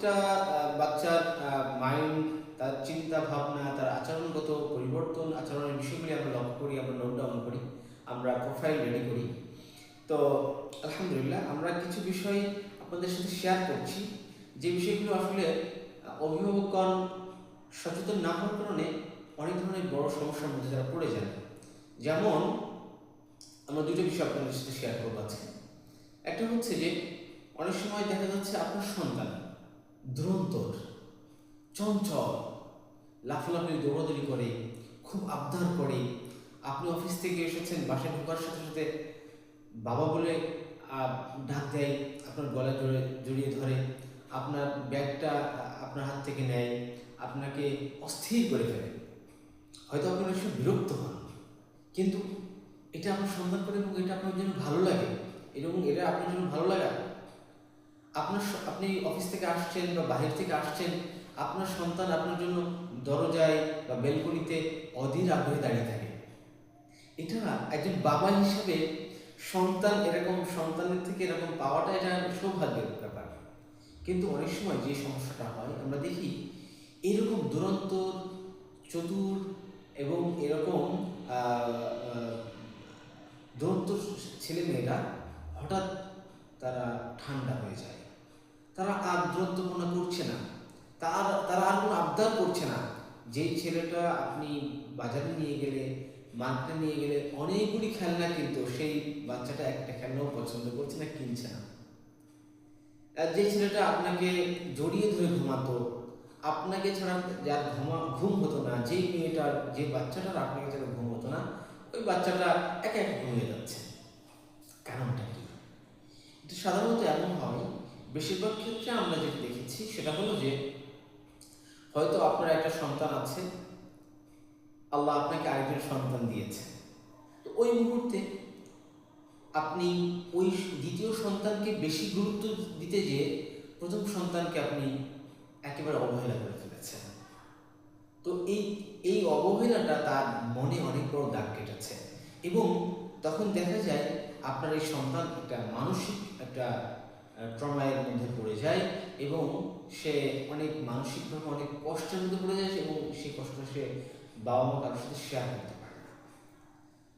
প্রতিটা বাচ্চার মাইন্ড তার চিন্তা ভাবনা, তার আচরণগত পরিবর্তন, আচরণের বিষয়গুলি আমরা লক্ষ্য করি, আমরা নোট ডাউন করি, আমরা প্রোফাইল রেডি করি। তো, আলহামদুলিল্লাহ, আমরা কিছু বিষয় আপনাদের সাথে শেয়ার করছি। যে বিষয়গুলো আসলে অভিভাবকগণ সচেতন না হওয়ার কারণে অনেক ধরনের বড় সমস্যার মধ্যে তারা পড়ে যান। যেমন, আমরা দুটো বিষয় আপনাদের সাথে শেয়ার করব আজকে। একটা হচ্ছে যে, অনেক সময় দেখা যাচ্ছে আপনার সন্তান দুরন্তর, চঞ্চল, লাফালাফি, দৌড়াদৌড়ি করে, খুব আবদার করে। আপনি অফিস থেকে এসেছেন, বাসায় ঢোকার সাথে সাথে বাবা বলে ডাক দেয়, আপনার গলা জড়িয়ে জড়িয়ে ধরে, আপনার ব্যাগটা আপনার হাত থেকে নেয়, আপনাকে অস্থির করে ফেলে। হয়তো আপনি অনেক বিরক্ত হন, কিন্তু এটা আপনার সন্ধান করে এবং এটা আপনার জন্য ভালো লাগে। এবং এটা আপনার জন্য ভালো লাগা আপনার আপনি অফিস থেকে আসছেন বা বাহির থেকে আসছেন, আপনার সন্তান আপনার জন্য দরজায় বা বেলকনিতে অধীর আগ্রহে দাঁড়িয়ে থাকে। এটা একজন বাবা হিসেবে সন্তান এরকম, সন্তানের থেকে এরকম পাওয়াটা এটা সৌভাগ্যের ব্যাপার। কিন্তু অনেক সময় যে সমস্যাটা হয়, আমরা দেখি এরকম দুরন্ত, চতুর এবং এরকম দুরন্ত ছেলেমেয়েরা হঠাৎ তারা ঠান্ডা হয়ে যায়। তারা আর দূরত্বপূর্ণ করছে না। তার, তারা আর কোনো আবদার করছে না। যেই ছেলেটা আপনি বাজারে নিয়ে গেলে, মার্কেটে নিয়ে গেলে অনেকগুলি খেলনা কিন্তু সেই বাচ্চাটা একটা খেলনাও পছন্দ করছে না, কিনছে না। আর যে ছেলেটা আপনাকে জড়িয়ে ধরে ঘুমাতো, আপনাকে ছাড়া যার ঘুমা, ঘুম হতো না, যেই মেয়েটার যে বাচ্চাটার আপনাকে ছাড়া ঘুম হতো না, ওই বাচ্চাটা একা একা ঘুমিয়ে যাচ্ছে। কারণটা কি? সাধারণত এমন হয় বেশিরভাগ ক্ষেত্রে আমরা যেটা দেখেছি সেটা হলো যে, হয়তো আপনার একটা সন্তান আছে, আল্লাহ আপনাকে আরেকজন সন্তান দিয়েছে। তো ওই মুহূর্তে আপনি ওই দ্বিতীয় সন্তানকে বেশি গুরুত্ব দিতে যেয়ে প্রথম সন্তানকে আপনি একেবারে অবহেলা করে ফেলেছেন। তো এই এই অবহেলাটা তার মনে অনেক বড় দাগ কেটেছে। এবং তখন দেখা যায় আপনার এই সন্তান একটা মানসিক একটা ট্রমায়ের মধ্যে পড়ে যায় এবং সে অনেক মানসিকভাবে অনেক কষ্টের মধ্যে পড়ে যায় এবং সেই কষ্টটা সে বাবা মা কারোর সাথে শেয়ার করতে পারে না।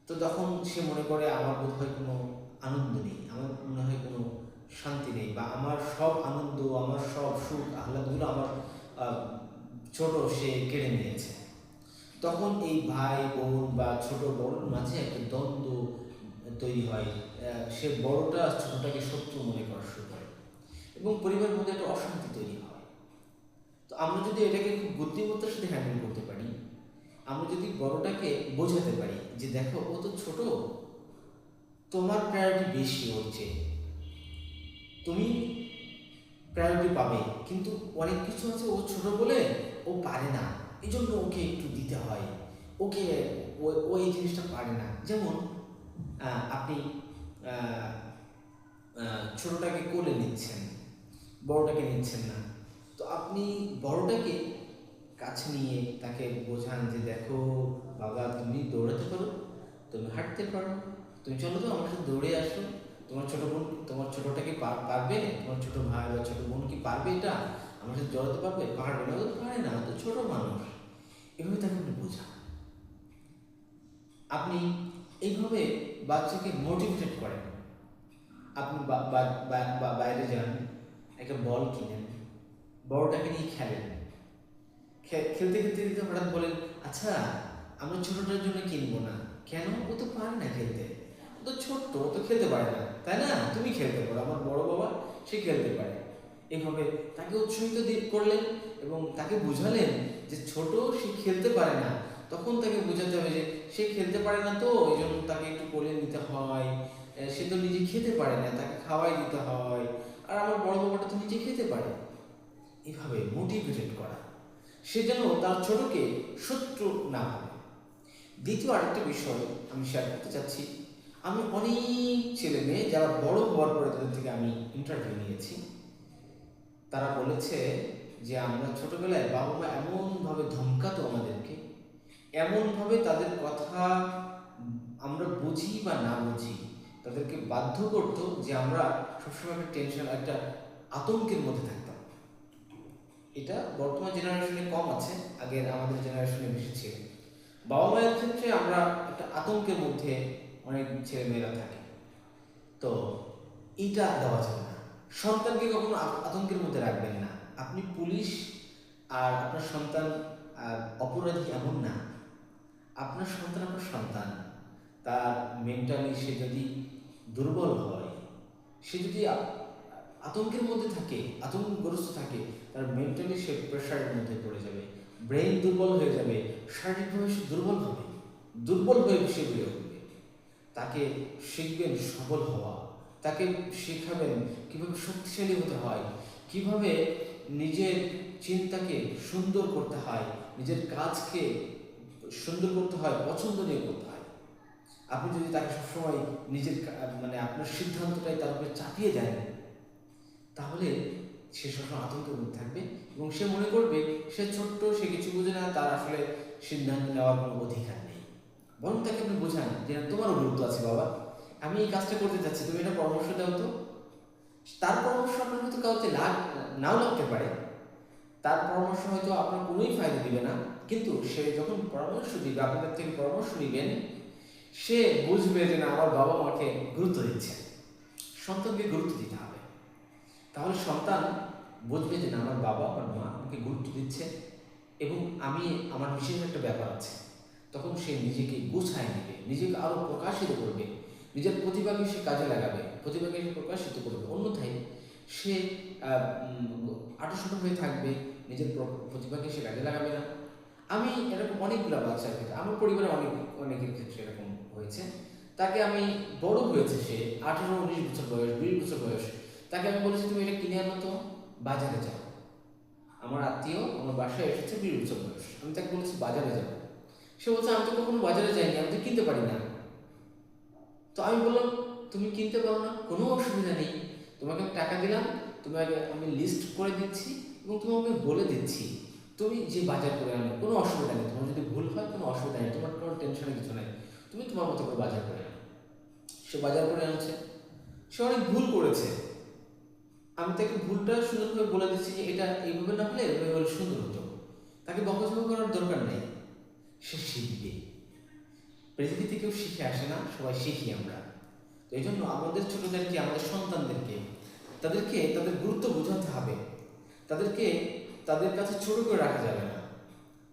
তো তখন সে মনে করে, আমার বোধ হয় কোনো আনন্দ নেই, আমার মনে হয় কোনো শান্তি নেই বা আমার সব আনন্দ, আমার সব সুখ, আহ্লাদগুলো আমার ছোট সে কেড়ে নিয়েছে। তখন এই ভাই, বোন বা ছোট বড়োর মাঝে একটা দ্বন্দ্ব তৈরি হয় সে বড়টা ছোটটাকে শত্রু মনে করা শুরু করে এবং পরিবারের মধ্যে একটা অশান্তি তৈরি হয়। তো আমরা যদি এটাকে খুব বুদ্ধিমত্তার সাথে হ্যান্ডেল করতে পারি, আমরা যদি বড়টাকে বোঝাতে পারি যে দেখো, ও তো ছোট, তোমার প্রায়োরিটি বেশি হচ্ছে। তুমি প্রায়োরিটি পাবে, কিন্তু অনেক কিছু আছে ও ছোট বলে ও পারে না। এই জন্য ওকে একটু দিতে হয়। ওকে ও এই জিনিসটা পারে না। যেমন আপনি ছোটটাকে কোলে নিচ্ছেন, বড়টাকে নিচ্ছেন না। তো আপনি বড়টাকে কাছে নিয়ে তাকে বোঝান যে, দেখো বাবা, তুমি দৌড়াতে পারো, তুমি হাঁটতে পারো, তুমি চলো তো আমার সাথে দৌড়ে আসো। তোমার ছোট বোন, তোমার ছোটটাকে পার- পারবে? তোমার ছোট ভাই বা ছোট বোন কি পারবে এটা? আমার সাথে জড়াতে পারবে? পারবে না তো পারে না তো ছোট মানুষ। এভাবে তাকে আপনি বোঝান। আপনি এইভাবে বাচ্চাকে মোটিভেটেড করেন। আপনি বাইরে যান, একটা বল কিনেন। বড়টাকে নিয়ে খেলেন। খেলতে খেলতে খেলতে হঠাৎ বলেন আচ্ছা আমরা ছোটটার জন্য কিনবো না। কেন? ও তো পারে না খেলতে। ও তো ছোট্ট, ও তো খেলতে পারে না। তাই না? তুমি খেলতে পারো, আমার বড় বাবা, সে খেলতে পারে। এইভাবে তাকে উৎসাহিত করলেন এবং তাকে বুঝালেন যে ছোট, সে খেলতে পারে না। তখন তাকে বোঝাতে হবে যে সে খেলতে পারে না তো ওই জন্য তাকে একটু কোলে নিতে হয়। সে তো নিজে খেতে পারে না, তাকে খাওয়াই দিতে হয়। আর আমার বড় বাবাটা তো নিজে খেতে পারে। এভাবে মোটিভেটেড করা। সে যেন তার ছোটকে শত্রু না ভাবে। দ্বিতীয় আরেকটা বিষয় আমি শেয়ার করতে চাচ্ছি। আমি অনেক ছেলে মেয়ে যারা বড় হওয়ার পরে তাদের থেকে আমি ইন্টারভিউ নিয়েছি। তারা বলেছে যে, আমরা ছোটবেলায় বাবা মা এমনভাবে ধমকাতো আমাদেরকে। এমনভাবে তাদের কথা আমরা বুঝি বা না বুঝি। তাদেরকে বাধ্য করতো যে আমরা সবসময় একটা টেনশন একটা আতঙ্কের মধ্যে থাকতাম। এটা বর্তমান জেনারেশনে কম আছে, আগের আমাদের জেনারেশনে বেশি ছিল। বাবা মায়ের ক্ষেত্রে আমরা একটা আতঙ্কের মধ্যে অনেক ছেলেমেয়েরা থাকে। তো এইটা দেওয়া যাবে না। সন্তানকে কখনো আতঙ্কের মধ্যে রাখবেন না। আপনি পুলিশ আর আপনার সন্তান অপরাধী এমন না। আপনার সন্তান আপনার সন্তান। তার মেন্টালি সে যদি দুর্বল হয়। সে যদি আতঙ্কের মধ্যে থাকে, আতঙ্কগ্রস্ত থাকে, তার মেন্টালি সে প্রেশারের মধ্যে পড়ে যাবে। ব্রেন দুর্বল হয়ে যাবে, শারীরিকভাবে সে দুর্বল হবে। দুর্বল হয়ে সে বেড়ে উঠবে। তাকে শিখবেন সবল হওয়া। তাকে শেখাবেন কীভাবে শক্তিশালী হতে হয়, কীভাবে নিজের চিন্তাকে সুন্দর করতে হয়, নিজের কাজকে সুন্দর করতে হয়, পছন্দনীয় করতে হয়। আপনি যদি তাকে সবসময় নিজের মানে আপনার সিদ্ধান্তটাই তার উপরে চাপিয়ে দেন, তাহলে সে সবসময় আতঙ্কের মধ্যে থাকবে এবং সে মনে করবে সে ছোট্ট, সে কিছু বোঝে না, তার আসলে সিদ্ধান্ত নেওয়ার কোনো অধিকার নেই। বরং তাকে আপনি বোঝান যে তোমারও গুরুত্ব আছে বাবা, আমি এই কাজটা করতে চাচ্ছি, তুমি এটা পরামর্শ দাও তো। তার পরামর্শ আপনার হয়তো কাউকে লাগ, নাও লাগতে পারে। তার পরামর্শ হয়তো আপনার কোনোই ফায়দা দিবে না। কিন্তু সে যখন পরামর্শ দিবে আপনাদের থেকে পরামর্শ নেবেন সে বুঝবে যে না, আমার বাবা মাকে গুরুত্ব দিচ্ছে। সন্তানকে গুরুত্ব দিতে হবে। তাহলে সন্তান বুঝবে যে না, আমার বাবা, আমার মা আমাকে গুরুত্ব দিচ্ছে এবং আমি, আমার বিশেষ একটা ব্যাপার আছে। তখন সে নিজেকে গুছায় নেবে, নিজেকে আরও প্রকাশিত করবে, নিজের প্রতিভাকে সে কাজে লাগাবে, প্রতিভাকে সে প্রকাশিত করবে। অন্যথায় সে আটোশটো হয়ে থাকবে, নিজের প্রতিভাকে সে কাজে লাগাবে না। আমি এরকম অনেকগুলো বাচ্চার ক্ষেত্রে আমার পরিবারে অনেক, অনেকের ক্ষেত্রে এরকম হয়েছে। তাকে আমি বড় হয়েছে সে আঠারো, উনিশ বছর বয়স, বিশ বছর বয়স। তাকে আমি বলেছি, তুমি এটা কিনে আনো তো, বাজারে যাও। আমার আত্মীয় আমার বাসায় এসেছে, বিশ বছর বয়স। আমি তাকে বলেছি, বাজারে যাও। সে বলছে, আমি তো কখনো বাজারে যাইনি, আমি তো কিনতে পারি না। তো আমি বললাম, তুমি কিনতে পারো না, কোনো অসুবিধা নেই। তোমাকে আমি টাকা দিলাম, তোমাকে আমি লিস্ট করে দিচ্ছি এবং তোমাকে বলে দিচ্ছি। তুমি যে বাজার করে আনো কোনো অসুবিধা নেই। তোমার যদি ভুল হয়, কোনো অসুবিধা নেই। তোমার কোনো টেনশনের কিছু নেই। তুমি তোমার মতো করে বাজার করে আনো। সে বাজার করে আনছে। সে অনেক ভুল করেছে। আমি তাকে ভুলটা সুন্দরভাবে বলে দিচ্ছি যে, এটা এইভাবে না হলে এভাবে হলে সুন্দর হতো। তাকে বকাঝকা করার দরকার নেই। সে শিখবে। পৃথিবীতে কেউ শিখে আসে না, সবাই শিখি আমরা। তো এই জন্য আমাদের ছোটদেরকে, আমাদের সন্তানদেরকে, তাদেরকে তাদের গুরুত্ব বোঝাতে হবে। তাদেরকে তাদের কাছে ছোট করে রাখা যাবে না।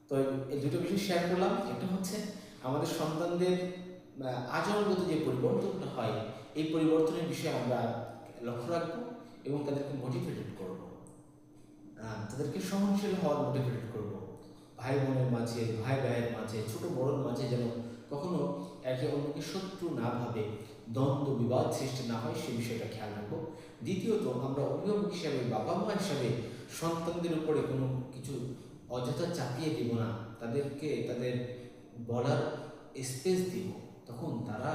তো এই দুটো বিষয় শেয়ার করলাম। একটা হচ্ছে আমাদের সন্তানদের আচরণগত যে পরিবর্তনটা হয়, এই পরিবর্তনের বিষয়ে আমরা লক্ষ্য রাখব এবং তাদেরকে মোটিভেটেড করব। তাদেরকে সহনশীল হওয়ার মোটিভেটেড করব। ভাই বোনের মাঝে ভাই ভাইয়ের মাঝে, ছোট বড়োর মাঝে যেন কখনো একে অন্যকে শত্রু না ভাবে, দ্বন্দ্ব, বিবাদ সৃষ্টি না হয়, সে বিষয়টা খেয়াল রাখব। দ্বিতীয়ত, আমরা অভিভাবক হিসাবে বাবা মা হিসাবে সন্তানদের উপরে কোনো কিছু অযথা চাপিয়ে দিব না, তাদেরকে তাদের বলার স্পেস দিব, তখন তারা